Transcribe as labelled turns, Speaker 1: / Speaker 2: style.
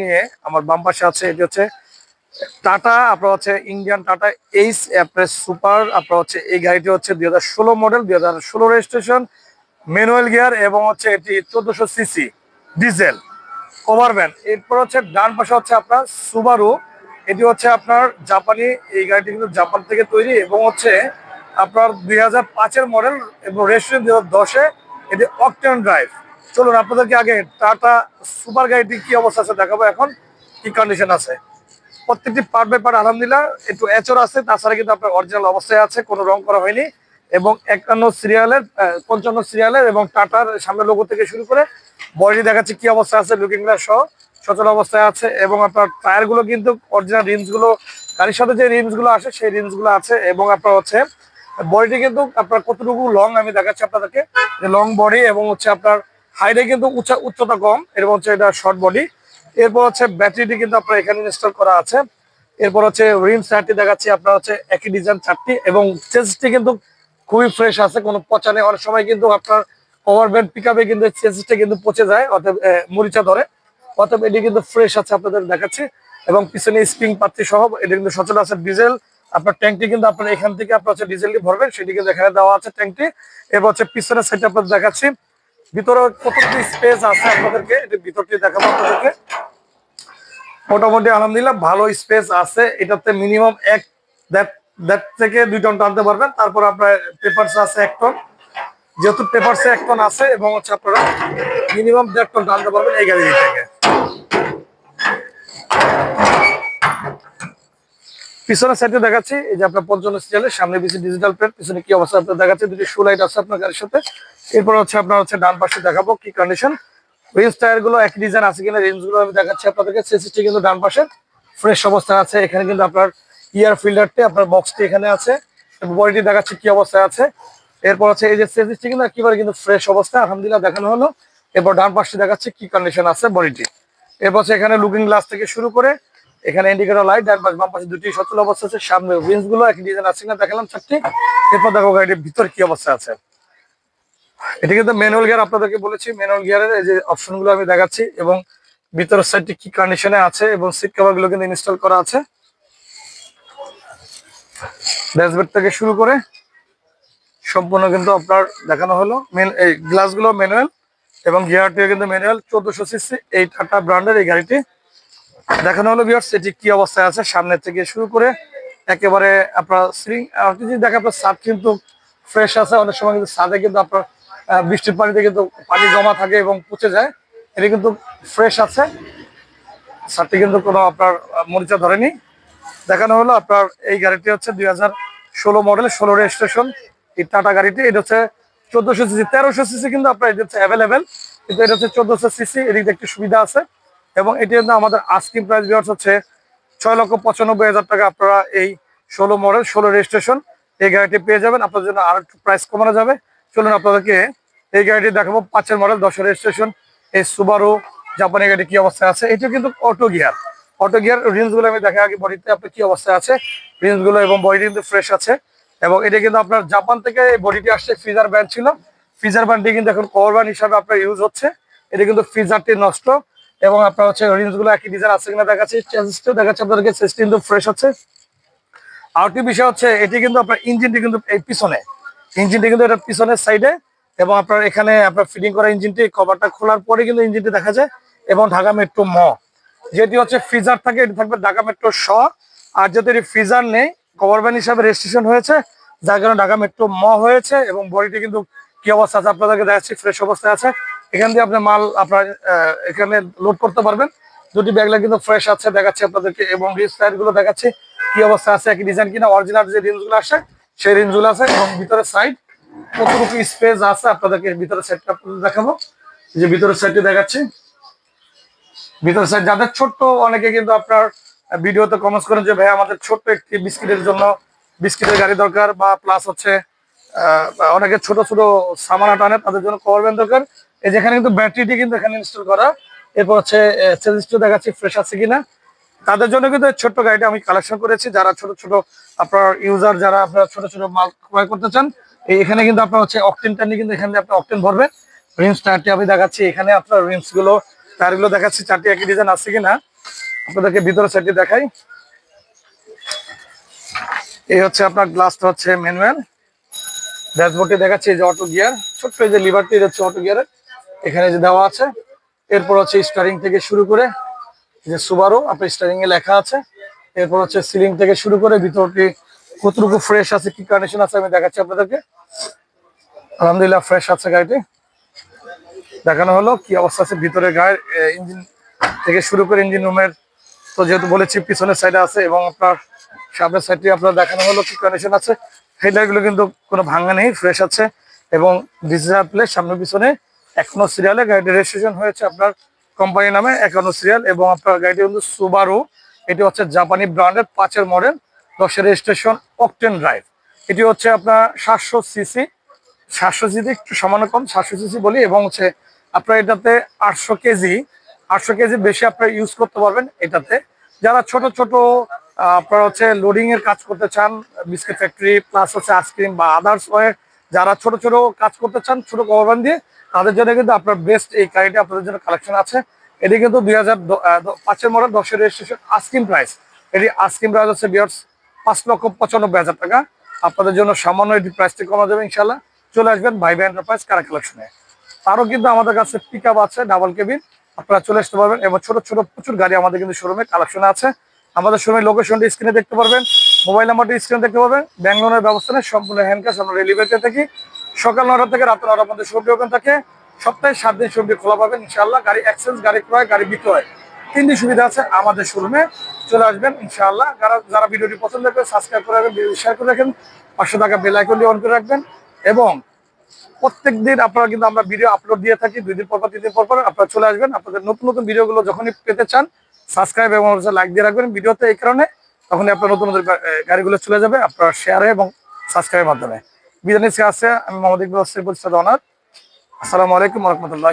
Speaker 1: নিয়ে। আমার বাম পাশে আছে, এটি হচ্ছে টাটা আপনার হচ্ছে ইন্ডিয়ান টাটা এইচ সুপার আপনার হচ্ছে এই গাড়িটি হচ্ছে দুই হাজার ষোলো মডেল দুই গিয়ার এবং হচ্ছে এটি সিসি ডিজেল এরপর হচ্ছে হচ্ছে আপনার সুবারু এটি হচ্ছে আপনার জাপানি, এই গাড়িটি কিন্তু জাপান থেকে তৈরি এবং হচ্ছে আপনার দুই হাজার পাঁচের মডেল এবং রেজিস্ট্রেশন দুই হাজার দশে এটি অকটেন ড্রাইভ চলুন, আপনাদেরকে আগে টাটা সুপার গাড়িটি কি অবস্থা আছে দেখাবো এখন। কি কন্ডিশন আছে? প্রত্যেকটি পার্ট বাই পার্ট আলহামদুলিল্লাহ একটু এচর আছে। তাছাড়া কিন্তু আপনার অরিজিনাল অবস্থায় আছে, কোনো রং করা হয়নি। এবং একান্ন সিরিয়ালের পঞ্চান্ন সিরিয়ালের এবং টাটার সামনের লোগো থেকে শুরু করে বডি দেখাচ্ছে কি অবস্থা আছে লুকিং গ্লাস সহ সচল অবস্থায় আছে। এবং আপনার টায়ারগুলো কিন্তু অরিজিনাল রিমসগুলো, গাড়ির সাথে যে রিমসগুলো আসে, সেই রিমসগুলো আছে। এবং আপনার হচ্ছে বডিটি কিন্তু আপনার কতটুকু লং আমি দেখাচ্ছি আপনাদেরকে। লং বডি এবং হচ্ছে আপনার হাইটে কিন্তু উচ্চা উচ্চতা কম এবং হচ্ছে এটা শর্ট বডি এরপর হচ্ছে ব্যাটারিটি কিন্তু আপনার এখানে ইনস্টল করা আছে। এরপর হচ্ছে রিমস চারটি দেখাচ্ছি আপনার হচ্ছে একই ডিজাইন চারটি এবং চেসটি কিন্তু খুবই ফ্রেশ আছে কোনো পচা নেই। অনেক সময় কিন্তু আপনার ওভার ব্যান্ড পিক আপে কিন্তু চেসিসটা কিন্তু পচে যায় আহ, মরিচা ধরে। অতএব এটি কিন্তু ফ্রেশ আছে আপনাদের দেখাচ্ছি। এবং পিছনে স্প্রিং পাত্রী সহ এটি কিন্তু সচল আছে ডিজেল আপনার ট্যাঙ্কটি কিন্তু আপনার এখান থেকে আপনার হচ্ছে ডিজেলটি ভরবেন, সেটি কিন্তু এখানে দেওয়া আছে ট্যাঙ্কটি। এরপর হচ্ছে পিছনের সাইডে আপনাদের দেখাচ্ছি। ভিতরে কতটুকু স্পেস আছে আপনাদেরকে এটি ভিতরটি দেখাবো আপনাদেরকে। মোটামুটি আলহামদুলিল্লাহ ভালো স্পেস আছে। এটাতে মিনিমাম এক, দেড় থেকে দুই টন টানতে পারবেন। তারপর আপনার পেপারস আছে এক টন। যেহেতু পেপারসে এক টন আছে এবং হচ্ছে আপনারা মিনিমাম দেড় টন টানতে পারবেন এই গাড়ি থেকে। পিছনের সাইডে দেখাচ্ছি, এই যে আপনার পঞ্চান্ন সিরিয়ালের সামনে পিছনে ডিজিটাল প্লেট পিছনে কি অবস্থা আপনার দেখাচ্ছে, দুটি শু লাইট আছে আপনার গাড়ির সাথে। এরপর হচ্ছে আপনার হচ্ছে ডান পাশে দেখাবো কি কন্ডিশন রেঞ্জ টায়ারগুলো একই ডিজাইন আছে কিনা রেঞ্জগুলো আমি দেখাচ্ছি আপনাদেরকে। সিসিটি কিন্তু ডান পাশে ফ্রেশ অবস্থায় আছে, এখানে কিন্তু আপনার ইয়ার ফিল্টারটি আপনার বক্সটি এখানে আছে। বডিটি দেখাচ্ছি কি অবস্থায় আছে। এরপর হচ্ছে এই যে সিসিটি কিন্তু একেবারে কিন্তু ফ্রেশ অবস্থা, আলহামদুলিল্লাহ দেখানো হলো। এরপর ডান পাশে দেখাচ্ছি কি কন্ডিশন আছে বডিটি এরপর এখানে লুকিং গ্লাস থেকে শুরু করে এখানে ইন্ডিকেটর লাইট ডান পাশ, বাম পাশে দুটি সচল অবস্থা আছে, সামনে উইন্সগুলো একই ডিজাইন আছে কিনা দেখালাম চারটি। এরপর দেখো গাড়ির ভিতর কি অবস্থা আছে। এটা কিন্তু ম্যানুয়াল গিয়ার আপনাদেরকে বলেছি ম্যানুয়াল গিয়ারের এই যে অপশনগুলো আমি দেখাচ্ছি, এবং ভিতরের সাইডটি কি কন্ডিশনে আছে, এবং সিট কভারগুলো কিন্তু ইনস্টল করা আছে। ড্যাশবোর্ড থেকে শুরু করে সম্পূর্ণ কিন্তু আপনার দেখানো হলো। এই গ্লাসগুলো ম্যানুয়াল এবং গিয়ারটিও কিন্তু ম্যানুয়াল চোদ্দশো সিসি এই টাটা ব্র্যান্ডের এই গাড়িটি। দেখানো হলো বিয়ার্স এটি কি অবস্থায় আছে? সামনে থেকে শুরু করে একেবারে আপনার সিলিং আর যদি দেখে আপনার ছাদ কিন্তু ফ্রেশ আছে, অনেক সময় কিন্তু ছাদে কিন্তু আপনার বৃষ্টির পানিতে কিন্তু পানি জমা থাকে এবং পচে যায়, এটি কিন্তু ফ্রেশ আছে। ছাদটি কিন্তু কোনো আপনার মরিচা ধরেনি। দেখানো হলো আপনার এই গাড়িটি হচ্ছে দুই হাজার ষোলো মডেল ষোলো রেজিস্ট্রেশন এই টাটা গাড়িটি, এটা হচ্ছে চোদ্দশো সিসি তেরোশো সিসি কিন্তু আপনার, এটা হচ্ছে অ্যাভেলেবেল কিন্তু এটা হচ্ছে চোদ্দশো সিসি এদিকে একটি সুবিধা আছে। এবং এটি আমাদের আস্কিং প্রাইস বিয়ার্স হচ্ছে ছয় লক্ষ পঁচানব্বই হাজার টাকা। আপনারা এই ষোলো মডেল ষোলো রেজিস্ট্রেশন এই গাড়িটি পেয়ে যাবেন। আপনার জন্য আর একটু প্রাইস কমানো যাবে। চলুন আপনাদেরকে এই গাড়িটি দেখাবো। পাঁচের মডেল দশের রেজিস্ট্রেশন এই সুবারু জাপানি গাড়ি কি অবস্থায় আছে? এটিও কিন্তু অটো গিয়ার অটো গিয়ার রিন্সগুলো আমি দেখা আগে বডিতে আপনার কি অবস্থায় আছে? রিন্সগুলো এবং বডি কিন্তু ফ্রেশ আছে। এবং এটা কিন্তু আপনার জাপান থেকে এই বডিটি আসছে ফিজার ব্যান্ড ছিল। ফিজার ব্যান্ডটি কিন্তু এখন কভার ব্যান্ড হিসাবে আপনার ইউজ হচ্ছে। এটা কিন্তু ফিজারটি নষ্ট। এবং আপনার হচ্ছে রিন্সগুলো একই ডিজাইন আছে কিনা দেখাচ্ছি। চেঞ্জটিও দেখাচ্ছে আপনাদেরকে চেঞ্জটি কিন্তু ফ্রেশ হচ্ছে। আরেকটি বিষয় হচ্ছে, এটি কিন্তু আপনার ইঞ্জিনটি কিন্তু এই পিছনে ইঞ্জিনটি কিন্তু এটা পিছনের সাইডে এবং আপনার এখানে আপনার ফিটিং করা ইঞ্জিনটি কভারটা খোলার পরে কিন্তু ইঞ্জিনটি দেখা যায় এবং ঢাকা মেট্রো ম যেটি হচ্ছে ফ্রিজার থাকে, এটি থাকবে ঢাকা মেট্রো স আর যেহেতু এটি ফ্রিজার নেই গভর্নমেন্ট হিসাবে রেজিস্ট্রেশন হয়েছে, যার কারণে ঢাকা মেট্রো ম হয়েছে এবং বডিটি কিন্তু কি অবস্থা আছে আপনাদেরকে দেখাচ্ছি ফ্রেশ অবস্থায় আছে। এখান দিয়ে আপনি মাল আপনার এখানে লোড করতে পারবেন। দুটি ব্যাগলা কিন্তু ফ্রেশ আছে, দেখাচ্ছি আপনাদেরকে, এবং রিস দেখাচ্ছি কি অবস্থা আছে, একই ডিজাইন কিনা অরিজিনাল যে রিঞ্জগুলো আসে, সেই রিঞ্জগুলো আছে, এবং ভিতরে সাইড কতটুকু স্পেস আছে আপনাদেরকে ভিতরে সাইডটা আপনাদের দেখাবো। যে ভিতরের সাইডটি দেখাচ্ছি। ভিতরের সাইড যাদের ছোট্ট, অনেকে কিন্তু আপনার ভিডিওতে কমেন্টস করেন যে, ভাই, আমাদের ছোট্ট একটি বিস্কিটের জন্য বিস্কিটের গাড়ি দরকার, বা প্লাস হচ্ছে অনেকে ছোট ছোট সামানা টানে, তাদের জন্য কভার ব্যান্ড দরকার। এই যেখানে কিন্তু ব্যাটারিটি কিন্তু এখানে ইনস্টল করা। এরপর হচ্ছে সেলসটিও দেখাচ্ছি ফ্রেশ আছে কিনা। তাদের জন্য কিন্তু ছোট্ট গাড়িটা আমি কালেকশন করেছি। যারা ছোট ছোট আপনার ইউজার যারা আপনার ছোট ছোট মাল ক্রয় করতে চান এখানে কিন্তু আপনার হচ্ছে অকটেন টানি কিন্তু এখানে আপনি অকটেন ভরবেন রিমস টায়ারটি আমি দেখাচ্ছি। এখানে আপনার রিমসগুলো টায়ারগুলো দেখাচ্ছি, চারটি একই ডিজাইন আছে কিনা। আপনাদেরকে ভিতরে সাইডটি দেখাই। এই হচ্ছে আপনার গ্লাসটা হচ্ছে ম্যানুয়াল ড্যাশবোর্ডটি দেখাচ্ছি যে অটো গিয়ার ছোট্ট এই যে লিভারটি হচ্ছে অটো গিয়ারের এখানে যে দেওয়া আছে, এরপর হচ্ছে স্টারিং থেকে শুরু করে যে সুবারও আপনার স্টারিং এ লেখা আছে। এরপর হচ্ছে সিলিং থেকে শুরু করে ভিতরটি কতটুকু ফ্রেশ আছে, কি কন্ডিশন আছে আমি দেখাচ্ছি আপনাদেরকে। আলহামদুলিল্লাহ ফ্রেশ আছে গাড়িটি। দেখানো হলো কি অবস্থা আছে ভিতরে গায়ের ইঞ্জিন থেকে শুরু করে ইঞ্জিন রুমের তো যেহেতু বলেছি পিছনের সাইডে আছে এবং আপনার সামনের সাইডটি আপনার দেখানো হলো কি কন্ডিশন আছে। হেডলাইটগুলো কিন্তু কোনো ভাঙা নেই ফ্রেশ আছে এবং ডিজিটাল প্লেট সামনে পিছনে এখনও সিরিয়ালে গাড়িটি রেজিস্ট্রেশন হয়েছে আপনার কোম্পানি নামে একান্ন সিরিয়াল এবং আপনার গাড়িটি কিন্তু সুবারু এটি হচ্ছে জাপানি ব্র্যান্ডের পাঁচের মডেল দশের রেজিস্ট্রেশন অকটেন ড্রাইভ এটি হচ্ছে আপনার সাতশো সিসি সাতশো সিসি একটু সামান্য কম, সাতশো সিসি বলি, এবং হচ্ছে আপনার এটাতে আটশো কেজি আটশো কেজি বেশি আপনারা ইউজ করতে পারবেন এটাতে। যারা ছোট ছোট আপনার হচ্ছে লোডিং এর কাজ করতে চান বিস্কিট ফ্যাক্টরি প্লাস হচ্ছে আইসক্রিম বা আদার্স ওয়ে যারা ছোট ছোট কাজ করতে চান, ছোট কভার দিয়ে, তাদের জন্য কিন্তু আপনার বেস্ট এই গাড়িটা আপনাদের জন্য কালেকশন আছে। এটি কিন্তু দুই হাজার পাঁচের মডেল দশের রেজিস্ট্রেশন আস্কিম প্রাইস এটি আস্কিম প্রাইস হচ্ছে বিয়ার্স পাঁচ লক্ষ পঁচানব্বই হাজার টাকা। আপনাদের জন্য সামান্য এটি প্রাইসটি কমা যাবে ইনশাল্লাহ চলে আসবেন ভাই ভাই এন্টারপ্রাইজ কারা কালেকশনে তারও কিন্তু আমাদের কাছে পিক আছে ডাবল কেবিন আপনারা চলে আসতে পারবেন এবং ছোট ছোট প্রচুর গাড়ি আমাদের কিন্তু শোরুমে কালেকশন আছে। আমাদের শোরুমের লোকেশনটি স্ক্রিনে দেখতে পারবেন। মোবাইল নাম্বারটি স্ক্রিনে দেখতে পারবেন ব্যাংক লোনের ব্যবস্থা নেই সম্পূর্ণ হ্যান্ড ক্যাশ আমরা ডেলিভারিতে থাকি। সকাল নটা থেকে রাত নটার মধ্যে শোরুমটি ওপেন থাকে। সপ্তাহে সাত দিন সবজি খোলা পাবেন, ইনশাআল্লাহ। গাড়ি এক্সচেঞ্জ গাড়ি ক্রয়, গাড়ি বিক্রয়। তিনটি সুবিধা আছে আমাদের শোরুমে চলে আসবেন, ইনশাআল্লাহ। যারা যারা ভিডিওটি পছন্দ করবে সাবস্ক্রাইব করে রাখবেন শেয়ার করে রাখেন। পাঁচশো টাকা বেল আইকনটি অন করে রাখবেন। এবং প্রত্যেক দিন আপনারা কিন্তু আমরা ভিডিও আপলোড দিয়ে থাকি। দুই দিন পর তিন দিন পর পর আপনারা চলে আসবেন। আপনাদের নতুন নতুন ভিডিওগুলো যখনই পেতে চান সাবস্ক্রাইব এবং লাইক দিয়ে রাখবেন। ভিডিওতে এই কারণে তখনই আপনার নতুন নতুন গাড়িগুলো চলে যাবে আপনার শেয়ারে এবং সাবস্ক্রাইবের মাধ্যমে। বিদায় নিচ্ছে আছে আমি মোহাম্মদ ইকবাল হোসেন আসসালামু আলাইকুম রহমতুল্লাহ